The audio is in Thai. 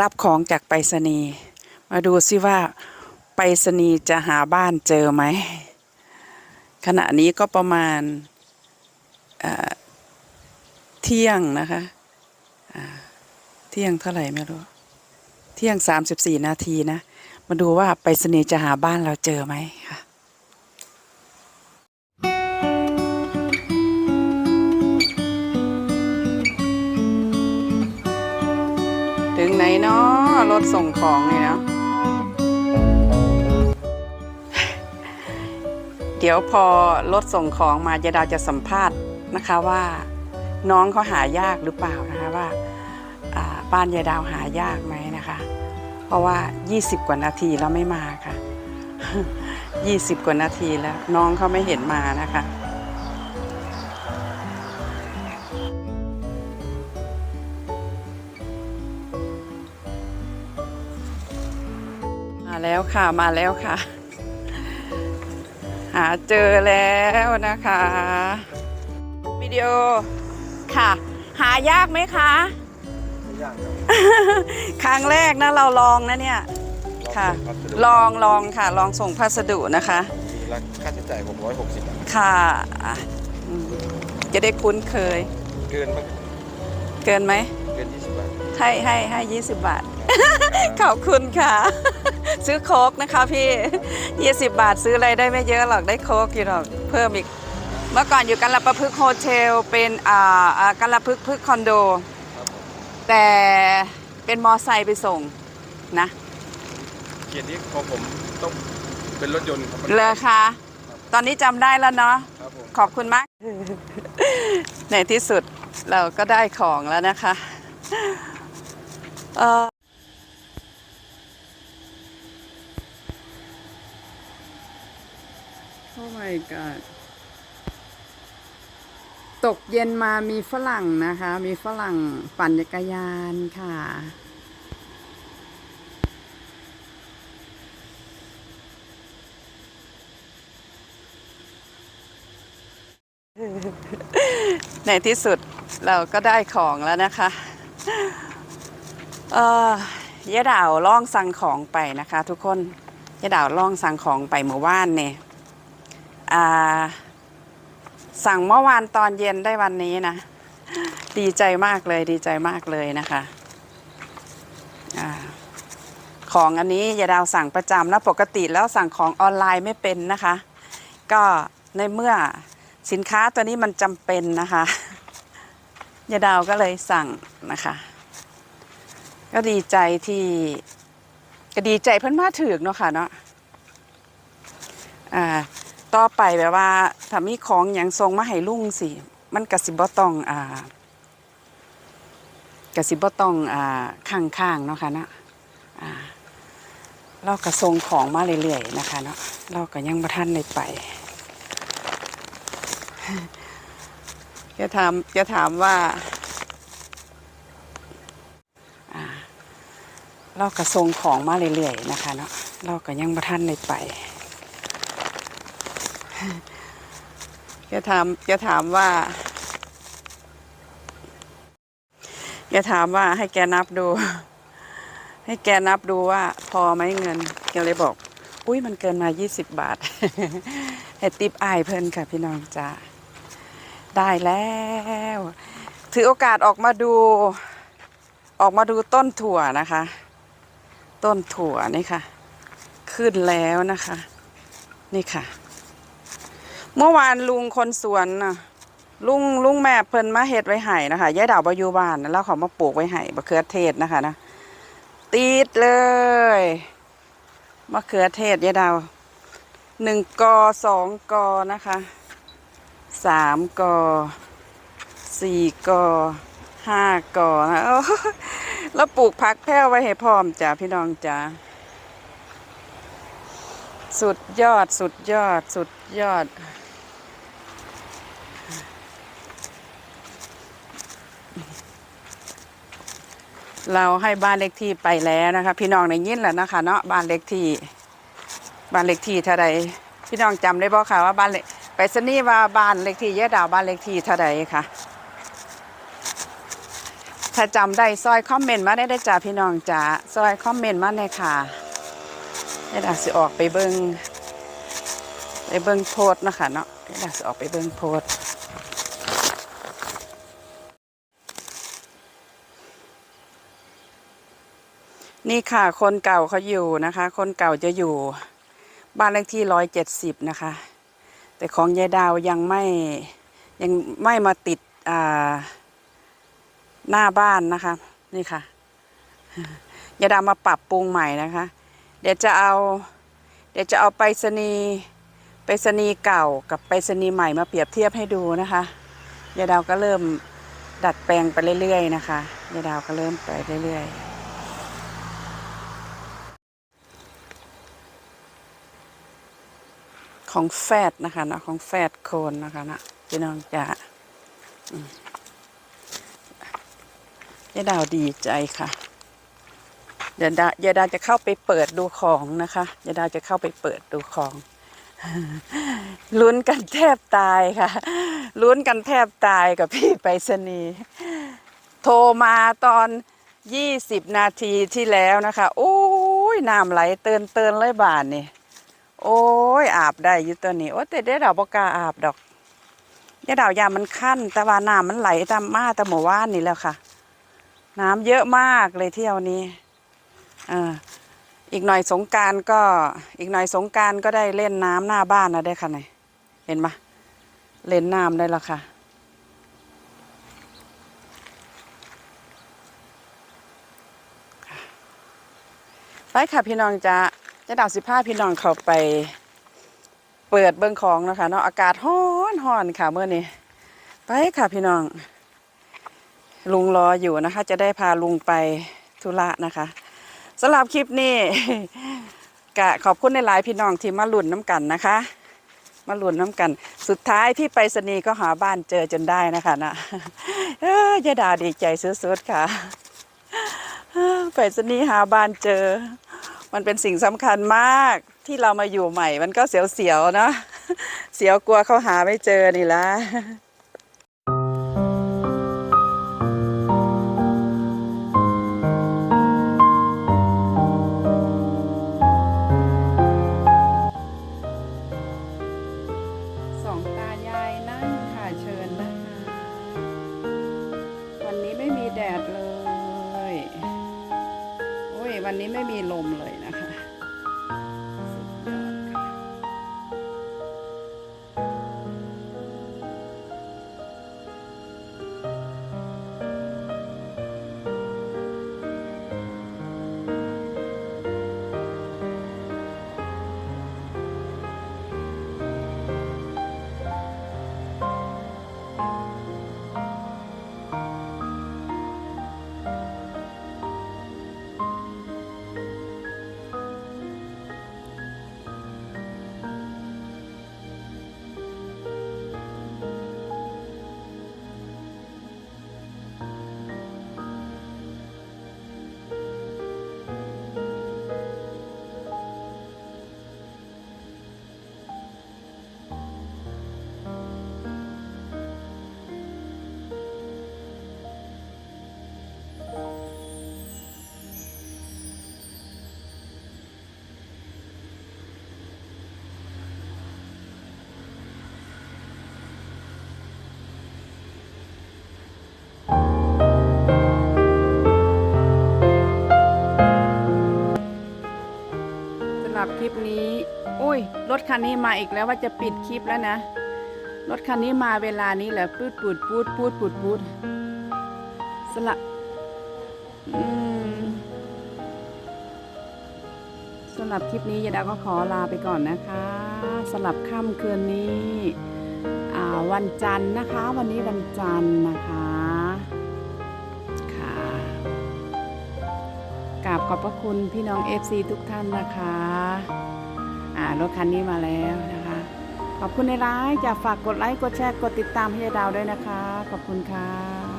รับของจากไปรษณีย์มาดูซิว่าไปรษณีย์จะหาบ้านเจอไหม ขณะนี้ก็ประมาณเที่ยงนะคะเที่ยงเท่าไหร่ไม่รู้ เที่ยงสามสิบสี่นาทีนะ มาดูว่าไปรษณีย์จะหาบ้านเราเจอไหมค่ะ รถส่งของนี่เนาะเดี๋ยวพอรถส่งของมายายดาวจะสัมภาษณ์นะคะว่า น้องเขาหายากหรือเปล่านะคะว่าอ่าบ้านยายดาวหายากไหมนะคะ เพราะว่า 20 กว่านาทีแล้วไม่มาค่ะ 20 กว่านาทีแล้ว น้องเขาไม่เห็นมานะคะ แล้วค่ะมาแล้วค่ะ หาเจอแล้วนะคะวิดีโอค่ะ หายากไหมคะไม่ยากครับครั้งแรกนะเราลองนะเนี่ยค่ะ ลองลองค่ะ ลองส่งพัสดุนะคะ มีราคาใช้จ่ายผมร้อยหกสิบบาทค่ะอะอืมจะได้คุ้นเคย เกินมั้งเกินไหมเกินยี่สิบบาทให้ให้ให้ยี่สิบบาท ขอบคุณค่ะ ซื้อโค้กนะคะพี่ยี่สิบบาทซื้ออะไรได้ไม่เยอะหรอกได้โค้กอยู่หรอกเพิ่มอีก เมื่อก่อนอยู่กันละประพฤกษ์โฮเทล เป็นอ่าอ่ากันละพึกษ์พึกษ์คอนโดครับผมแต่เป็นมอไซค์ไปส่งนะเกียรตินี้ของผมต้องเป็นรถยนต์ครับเลยค่ะ ตอนนี้จำได้แล้วเนาะครับผมขอบคุณมาก ในที่สุดเราก็ได้ของแล้วนะคะ เอ่อ my god ตกเย็นมามีฝรั่งนะคะ มีฝรั่งปั่นจักรยานค่ะในที่สุดเราก็ได้ของแล้วนะคะเออยะดาวล่องสั่งของไปนะคะ ทุกคนยะดาวล่องสั่งของไปเมื่อวานเนี่ย สั่งเมื่อวานตอนเย็นได้วันนี้นะ ดีใจมากเลยดีใจมากเลยนะคะอของอันนี้ยาดาวสั่งประจำนะปกติแล้วสั่งของออนไลน์ไม่เป็นนะคะ ก็ในเมื่อสินค้าตัวนี้มันจำเป็นนะคะยาดาวก็เลยสั่งนะคะ ก็ดีใจที่ก็ดีใจเพิ่นมาถึกเนาะค่ะเนาะอ่า ต่อไปแบบว่าถ้ามีของอย่างทรงมาให้ลุงสิ มันกสิบ่ต้องอ่ากสิบ่ต้องอ่าข้างๆเนาะค่ะเนาะอ่าเราก็ส่งของมาเรื่อยๆนะคะเนาะเราก็ยังบ่ทันได้ไปจะถามจะถามว่าอ่าเราก็ส่งของมาเรื่อยๆนะคะเนาะเราก็ยังบ่ทันได้ไป จะถามจะถามว่าจะถามว่าให้แกนับดู ให้แกนับดูว่าพอไหมเงินแกเลยบอก อุ้ยมันเกินมา20บาทให้ติปอายเพิ่นค่ะพี่น้องจ้าได้แล้ว ถือโอกาสออกมาดู ออกมาดูต้นถั่วนะคะ ต้นถั่วนี่ค่ะ ขึ้นแล้วนะคะ นี่ค่ะ เมื่อวานลุงคนสวนน่ะ ลุงลุงแม่เพิ่นมาเฮ็ดไว้ให้นะคะยายดาวบอยู่บ้านแล้วเขามาปลูกไว้ให้มะเขือเทศนะคะนะติดเลยมะเขือเทศยายดาวหนึ่งกอสองกอนะคะสามกอสี่กอห้ากอนะโอ้แล้วปลูกผักแพร่วไว้ให้พร้อมจ้ะพี่น้องจ้ะสุดยอดสุดยอดสุดยอด เราให้บ้านเลขที่ไปแล้วนะคะ พี่น้องในยินแหละนะคะ เนาะบ้านเลขที่ บ้านเลขที่เท่าใดพี่น้องจำได้บ่ค่ะว่าบ้านเลขไปสนี่ว่าบ้านเลขที่ยะดาวบ้านเลขที่เท่าใดค่ะ ถ้าจำได้ซอยคอมเมนต์มาได้ได้จ้าพี่น้องจ้าซอยคอมเมนต์มาในอยค่ะยายดาสิออกไปเบิงไปเบิ้งโพสต์เนาะคะเนาะยายดาสิออกไปเบิ้งโพส นี่ค่ะ คนเก่าเขาอยู่นะคะ คนเก่าจะอยู่ บ้านเลขที่ร้อยเจ็ดสิบนะคะ แต่ของยายดาวยังไม่ยังไม่มาติดอ่าหน้าบ้านนะคะ นี่ค่ะยายดาวมาปรับปรุงใหม่นะคะ เดี๋ยวจะเอา เดี๋ยวจะเอาไปรษณีย์ไปรษณีย์เก่ากับไปรษณีย์ใหม่มาเปรียบเทียบให้ดูนะคะยายดาวก็เริ่มดัดแปลงไปเรื่อยๆนะคะยายดาวก็เริ่มไปเรื่อยๆ ของแฟดนะคะนะของแฟดโคนนะคะนะพี่น้องจะอืมยายดาวดีใจค่ะยายดายายดาจะเข้าไปเปิดดูของนะคะยายดาจะเข้าไปเปิดดูของลุ้นกันแทบตายค่ะลุ้นกันแทบตายกับพี่ไปรษณีย์โทรมาตอนยี่สิบนาทีที่แล้วนะคะ โอ้ยน้ำไหลเตือนเตือนเลยบานนี่ โอ้ยอาบได้อยู่ตัวนี้โอ้แต่ได้ดาวบกาอาบดอกยายดาวยามันขั้นแต่ว่าน้ำมันไหลตามมาต่หมู่ว่านนี่แล้วค่ะ น้ำเยอะมากเลยเที่ยวนี้อ่าอีกหน่อยสงการก็อีกหน่อยสงการก็ได้เล่นน้ำหน้าบ้านนะได้ค่ะไหนเห็นปะเล่นน้ำได้แล้วค่ะไปค่ะพี่น้องจะ จะดาวสิผ้าพี่น้องเขาไป เปิดเบิ้องของนะคะเนาะอากาศร้อนร้อนค่ะเมื่อนี้ไปค่ะพี่น้อง ลุงรออยู่นะคะ จะได้พาลุงไปธุระนะคะสำหรับคลิปนี้กะขอบคุณในหลายพี่น้องที่มาหลุนน้ำกันนะคะ มาหลุนน้ำกัน สุดท้ายพี่ไปรษณีก็หาบ้านเจอจนได้นะคะนะเอ้ยยาดาดีใจสุดๆค่ะ ไปรษณีหาบ้านเจอ มันเป็นสิ่งสำคัญมากที่เรามาอยู่ใหม่ มันก็เสียวๆเนาะเสียวกลัวเขาหาไม่เจอนี่ละสองตายายนั่งค่ะเชิญนะคะวันนี้ไม่มีแดดเลย โอ้ย วันนี้ไม่มีลมเลย รถคันนี้มาอีกแล้วว่าจะปิดคลิปแล้วนะ รถคันนี้มาเวลานี้แหละปูดปูดปูดปูดปูดปูดสละสำหรับคลิปนี้ยาดาก็ขอลาไปก่อนนะคะสำหรับค่ำคืนนี้วันจันทร์นะคะ วันนี้วันจันทร์นะคะค่ะกราบขอบพระคุณพี่น้อง FC ทุกท่านนะคะ อ่ารถคันนี้มาแล้วนะคะ ขอบคุณในร้ายจะฝากกดไลค์กดแชร์กดติดตามให้ดาวด้วยนะคะ ขอบคุณค่ะ